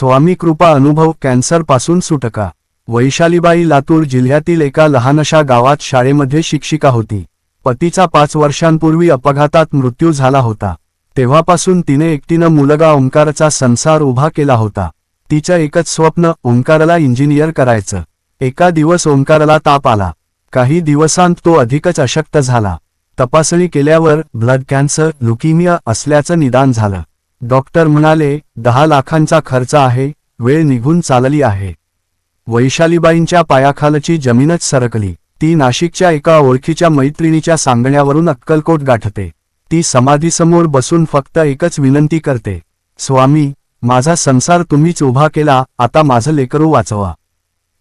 स्वामी कृपा अनुभव कॅन्सरपासून सुटका. वैशालीबाई लातूर जिल्ह्यातील एका लहानशा गावात शाळेमध्ये शिक्षिका होती. पतीचा पाच वर्षांपूर्वी अपघातात मृत्यू झाला होता. तेव्हापासून तिने एकटीनं मुलगा ओंकारचा संसार उभा केला होता. तिचं एकच स्वप्न ओंकारला इंजिनियर करायचं. एका दिवस ओंकारला ताप आला. काही दिवसांत तो अधिकच अशक्त झाला. तपासणी केल्यावर ब्लड कॅन्सर लुकिमिया असल्याचं निदान झालं. डॉक्टर म्हणाले दहा लाखांचा खर्च आहे वेळ निघून चालली आहे. वैशालीबाईंच्या पायाखालची जमीनच सरकली. ती नाशिकच्या एका ओळखीच्या मैत्रिणीच्या सांगण्यावरून अक्कलकोट गाठते. ती समाधीसमोर बसून फक्त एकच विनंती करते. स्वामी माझा संसार तुम्हीच उभा केला आता माझं लेकरू वाचवा.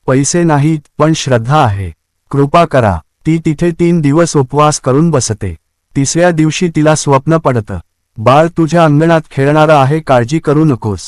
पैसे नाहीत पण श्रद्धा आहे. कृपा करा. ती तिथे तीन दिवस उपवास करून बसते. तिसऱ्या दिवशी तिला स्वप्न पडतं. बाळ तुझ्या अंगणात खेळणारं आहे काळजी करू नकोस.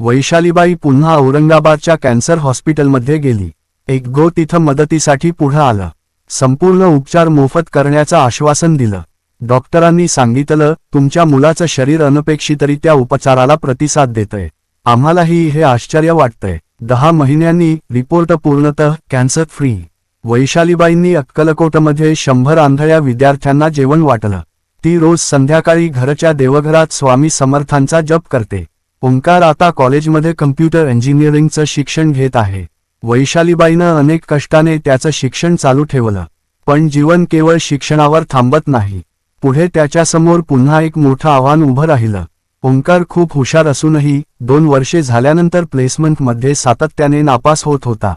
वैशालीबाई पुन्हा औरंगाबादच्या कॅन्सर हॉस्पिटलमध्ये गेली. एक गो तिथं मदतीसाठी पुढं आलं. संपूर्ण उपचार मोफत करण्याचं आश्वासन दिलं. डॉक्टरांनी सांगितलं तुमच्या मुलाचं शरीर अनपेक्षितरित्या उपचाराला प्रतिसाद देतंय. आम्हालाही हे आश्चर्य वाटतंय. दहा महिन्यांनी रिपोर्ट पूर्णतः कॅन्सर फ्री. वैशालीबाईंनी अक्कलकोटमध्ये शंभर आंधळ्या विद्यार्थ्यांना जेवण वाटलं. ती रोज संध्याकाळी घरच्या देवघरात स्वामी समर्थांचा जप करते. ओंकार आता कॉलेजमध्ये कम्प्युटर इंजिनिअरिंगचं शिक्षण घेत आहे. वैशालीबाईनं अनेक कष्टाने त्याचं शिक्षण चालू ठेवलं. पण जीवन केवळ शिक्षणावर थांबत नाही. पुढे त्याच्यासमोर पुन्हा एक मोठं आव्हान उभं राहिलं. ओंकार खूप हुशार असूनही दोन वर्षे झाल्यानंतर प्लेसमेंटमध्ये सातत्याने नापास होत होता.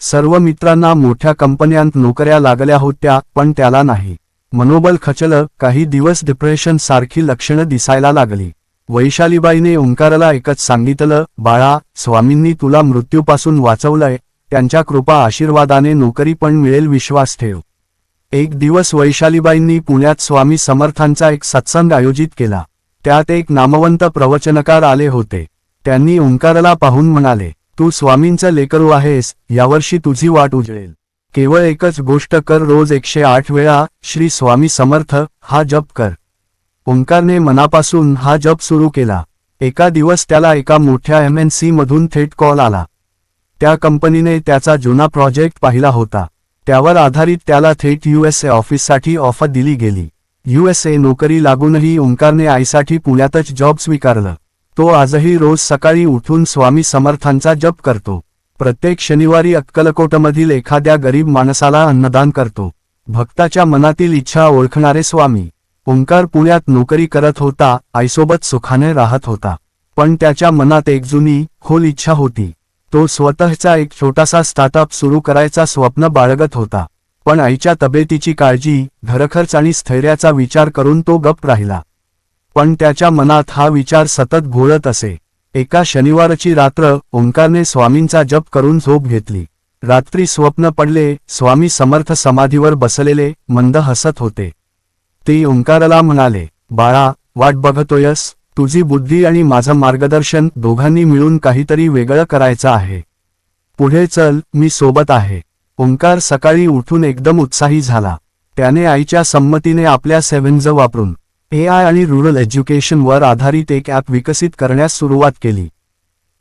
सर्व मित्रांना मोठ्या कंपन्यांत नोकऱ्या लागल्या होत्या पण त्याला नाही. मनोबल खचलं काही दिवस डिप्रेशन सारखी लक्षणं दिसायला लागली. वैशालीबाईने ओंकाराला एकच सांगितलं बाळा स्वामींनी तुला मृत्यूपासून वाचवलंय त्यांच्या कृपा आशीर्वादाने नोकरी पण मिळेल विश्वास ठेव. एक दिवस वैशालीबाईंनी पुण्यात स्वामी समर्थांचा एक सत्संग आयोजित केला. त्यात एक नामवंत प्रवचनकार आले होते. त्यांनी ओंकारला पाहून म्हणाले तू स्वामींचं लेकरू आहेस यावर्षी तुझी वाट उजळेल. केवळ एकच गोष्ट कर रोज एकशे आठ वेळा श्री स्वामी समर्थ हा जप कर. ओंकारने मनापासून हा जप सुरू केला. एका दिवस त्याला एका मोठ्या एम एन सीमधून थेट कॉल आला. त्या कंपनीने त्याचा जुना प्रोजेक्ट पाहिला होता. त्यावर आधारित त्याला थेट यूएसए ऑफिससाठी ऑफर दिली गेली. यूएसए नोकरी लागूनही ओंकारने आईसाठी पुण्यातच जॉब स्वीकारलं. तो आजही रोज सकाळी उठून स्वामी समर्थांचा जप करतो. प्रत्येक शनिवारी अक्कलकोटमधील एखाद्या गरीब माणसाला अन्नदान करतो. भक्ताच्या मनातील इच्छा ओळखणारे स्वामी. ओंकार पुण्यात नोकरी करत होता आईसोबत सुखाने राहत होता. पण त्याच्या मनात एक जुनी खोल इच्छा होती. तो स्वतःचा एक छोटासा स्टार्टअप सुरू करायचा स्वप्न बाळगत होता. पण आईच्या तब्येतीची काळजी घरखर्च आणि स्थैर्याचा विचार करून तो गप राहिला. पण त्याच्या मनात हा विचार सतत घोळत असे. एका शनिवारची रात्र ओंकारने स्वामींचा जप करून झोप घेतली. रात्री स्वप्न पडले स्वामी समर्थ समाधीवर बसलेले मंद हसत होते. ते ओंकाराला म्हणाले बाळा वाट बघतोयस तुझी बुद्धी आणि माझं मार्गदर्शन दोघांनी मिळून काहीतरी वेगळं करायचं आहे. पुढे चल मी सोबत आहे. ओंकार सकाळी उठून एकदम उत्साही झाला. त्याने आईच्या संमतीने आपल्या सेव्हन्ज वापरून ए आय आणि रुरल एज्युकेशनवर आधारित एक ॲप विकसित करण्यास सुरुवात केली.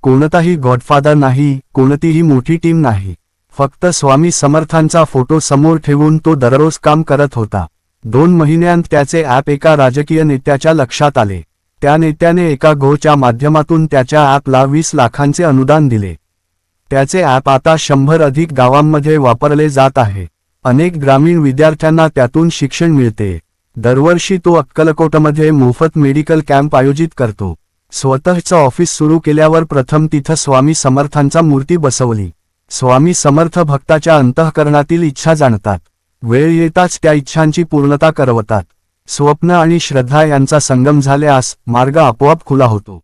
कोणताही गॉडफादर नाही कोणतीही मोठी टीम नाही. फक्त स्वामी समर्थांचा फोटो समोर ठेवून तो दररोज काम करत होता. दोन महिन्यांत त्याचे ॲप एका राजकीय नेत्याच्या लक्षात आले. त्या नेत्याने एका गोच्या माध्यमातून त्याच्या ॲपला वीस लाखांचे अनुदान दिले. त्याचे ॲप आता शंभर अधिक गावांमध्ये वापरले जात आहे. अनेक ग्रामीण विद्यार्थ्यांना त्यातून शिक्षण मिळते. दरवर्षी तो अक्कलकोटमध्ये मोफत मेडिकल कॅम्प आयोजित करतो. स्वतःचं ऑफिस सुरू केल्यावर प्रथम तिथं स्वामी समर्थांचा मूर्ती बसवली. स्वामी समर्थ भक्ताच्या अंतःकरणातील इच्छा जाणतात. वेळ येताच त्या इच्छांची पूर्णता करवतात. स्वप्न आणि श्रद्धा यांचा संगम झाल्यास मार्ग आपोआप खुला होतो.